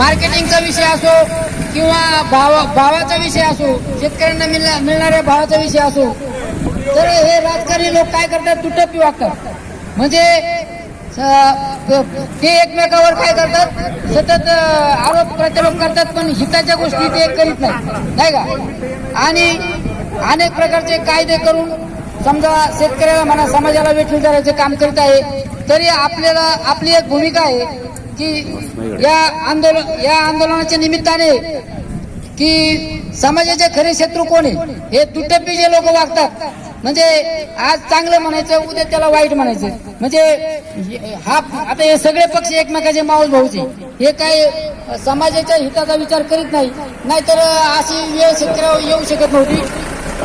मार्केटिंगचा विषय असो किंवा भाव भावाचा विषय असो शेतकऱ्यांना मिळणा- मिळणाऱ्या भावाचा विषय असो तर हे राजकारणी लोक काय करतात? तुटपी वागतात. म्हणजे स- ते एकमेकावर काय करतात? सतत आरोप प्रत्यारोप करतात पण हिताच्या गोष्टी ते करीत नाही नाही का? आणि अनेक प्रकारचे कायदे करून समजा शेतकऱ्याला म्हणा समाजाला वेठून धरायचे काम करीत आहे तरी आपल्याला आपली एक भूमिका आहे की या आंदोलन या आंदोलनाच्या निमित्ताने की समाजाचे खरे शत्रू कोण? आहे हे तुटप्पी जे लोक वागतात म्हणजे आज चांगलं म्हणायचं उद्या त्याला वाईट म्हणायचं. म्हणजे हा आता हे सगळे पक्ष एकमेकाचे माऊस भाऊचे. हे काय समाजाच्या हिताचा विचार करीत नाही. नाहीतर अशी वेळ शेतकऱ्यावर येऊ शकत नव्हती.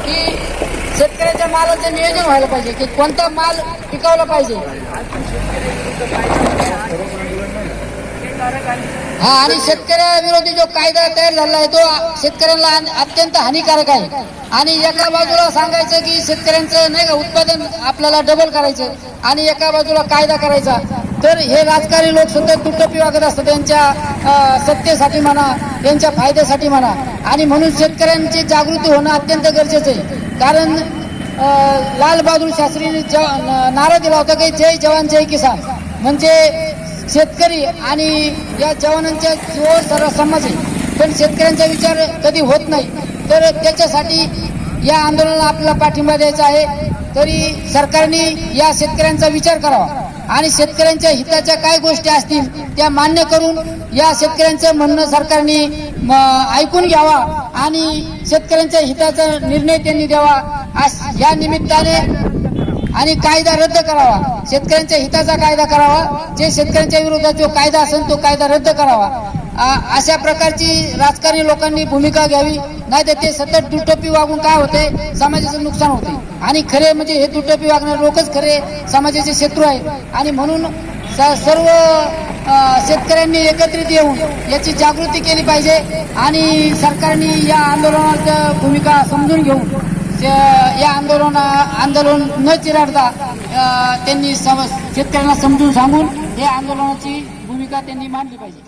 की शेतकऱ्याच्या मालाचं नियोजन व्हायला पाहिजे की कोणता माल पिकवला पाहिजे. हा आणि शेतकऱ्याविरोधी जो कायदा तयार झाला आहे तो शेतकऱ्यांना अत्यंत हानिकारक आहे. आणि एका बाजूला सांगायचं की शेतकऱ्यांचं नाही का उत्पादन आपल्याला डबल करायचं आणि एका बाजूला कायदा करायचा. तर हे राजकारणी लोक सुद्धा तुटपी वागत असतात त्यांच्या सत्तेसाठी म्हणा त्यांच्या फायद्यासाठी म्हणा. आणि म्हणून शेतकऱ्यांची जागृती होणं अत्यंत गरजेचं आहे. कारण लालबहादूर शास्त्रीने ज- नारा दिला होता की जय जवान जय किसान. म्हणजे शेतकरी आणि या जवानांच्या जीवावर सर्व समाज आहे. पण शेतकऱ्यांचा विचार कधी होत नाही. तर त्याच्यासाठी या आंदोलनाला आपल्याला पाठिंबा द्यायचा आहे. तरी सरकारने या शेतकऱ्यांचा विचार करावा. आणि शेतकऱ्यांच्या हिताच्या काय गोष्टी असतील त्या मान्य करून या शेतकऱ्यांचं म्हणणं सरकारने म, ऐकून घ्यावा आणि शेतकऱ्यांच्या हिताचा निर्णय त्यांनी द्यावा या निमित्ताने आणि कायदा रद्द करावा. शेतकऱ्यांच्या हिताचा कायदा करावा. जे शेतकऱ्यांच्या विरोधात जो कायदा असेल तो कायदा रद्द करावा. अशा प्रकारची राजकारणी लोकांनी भूमिका घ्यावी. नाही तर ते सतत दुटप्पी वागून काय होते? समाजाचं नुकसान होते. आणि खरे म्हणजे हे दुटप्पी वागणारे लोकच खरे समाजाचे शत्रू आहेत. आणि म्हणून स- सर्व शेतकऱ्यांनी एकत्रित येऊन याची जागृती केली पाहिजे आणि सरकारने या आंदोलनात भूमिका समजून घेऊन या आंदोलन आंदोलन न चिराडता त्यांनी सम- शेतकऱ्यांना समजून सांगून या आंदोलनाची भूमिका त्यांनी मांडली पाहिजे.